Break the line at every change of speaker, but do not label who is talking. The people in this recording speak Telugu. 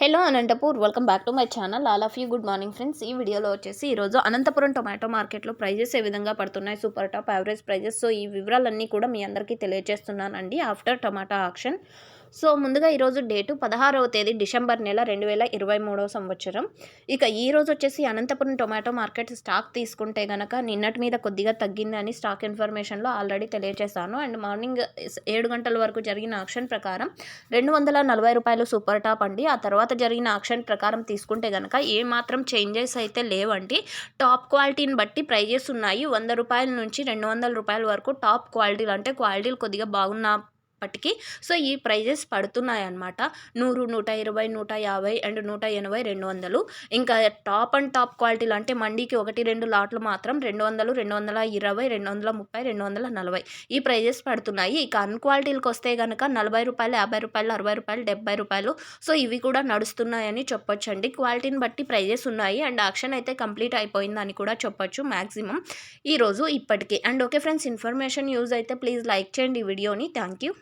Hello Anantapur welcome back to my channel. All of you good morning friends. ఈ వీడియోలో వచ్చేసి ఈరోజు అనంతపురం టొమాటో మార్కెట్లో ప్రైజెస్ ఏ విధంగా పడుతున్నాయి super top average prices. So ఈ వివరాలన్నీ కూడా మీ అందరికీ తెలియజేస్తున్నానండి ఆఫ్టర్ టొమాటో ఆక్షన్. సో ముందుగా ఈరోజు డేటు పదహారవ తేదీ డిసెంబర్ నెల రెండు వేల ఇరవై మూడవ సంవత్సరం. ఇక ఈరోజు వచ్చేసి అనంతపురం టొమాటో మార్కెట్ స్టాక్ తీసుకుంటే గనక నిన్నటి మీద కొద్దిగా తగ్గిందని స్టాక్ ఇన్ఫర్మేషన్లో ఆల్రెడీ తెలియజేశాను అండ్ మార్నింగ్ ఏడు గంటల వరకు జరిగిన ఆక్షన్ ప్రకారం రెండు వందల నలభై రూపాయలు సూపర్ టాప్ అండి. ఆ తర్వాత జరిగిన ఆక్షన్ ప్రకారం తీసుకుంటే గనక ఏ మాత్రం చేంజెస్ అయితే లేవండి. టాప్ క్వాలిటీని బట్టి ప్రైజెస్ ఉన్నాయి. వంద రూపాయల నుంచి రెండు వందల రూపాయల వరకు టాప్ క్వాలిటీలు అంటే క్వాలిటీలు కొద్దిగా బాగున్న పట్టికి సో ఈ ప్రైజెస్ పడుతున్నాయి అన్నమాట నూరు నూట ఇరవై నూట యాభై అండ్ నూట ఎనభై రెండు వందలు. ఇంకా టాప్ అండ్ టాప్ క్వాలిటీలు అంటే మండీకి ఒకటి రెండు లాట్లు మాత్రం రెండు వందలు రెండు వందల ఇరవై రెండు వందల ముప్పై రెండు వందల నలభై ఈ ప్రైజెస్ పడుతున్నాయి. ఇక అన్ క్వాలిటీలకు వస్తే కనుక నలభై రూపాయలు యాభై రూపాయలు అరవై రూపాయలు డెబ్బై రూపాయలు. సో ఇవి కూడా నడుస్తున్నాయని చెప్పొచ్చండి. క్వాలిటీని బట్టి ప్రైజెస్ ఉన్నాయి అండ్ ఆక్షన్ అయితే కంప్లీట్ అయిపోయిందని కూడా చెప్పొచ్చు మ్యాక్సిమం ఈరోజు ఇప్పటికీ. And okay friends information use అయితే ప్లీజ్ లైక్ చేయండి ఈ వీడియోని. Thank you.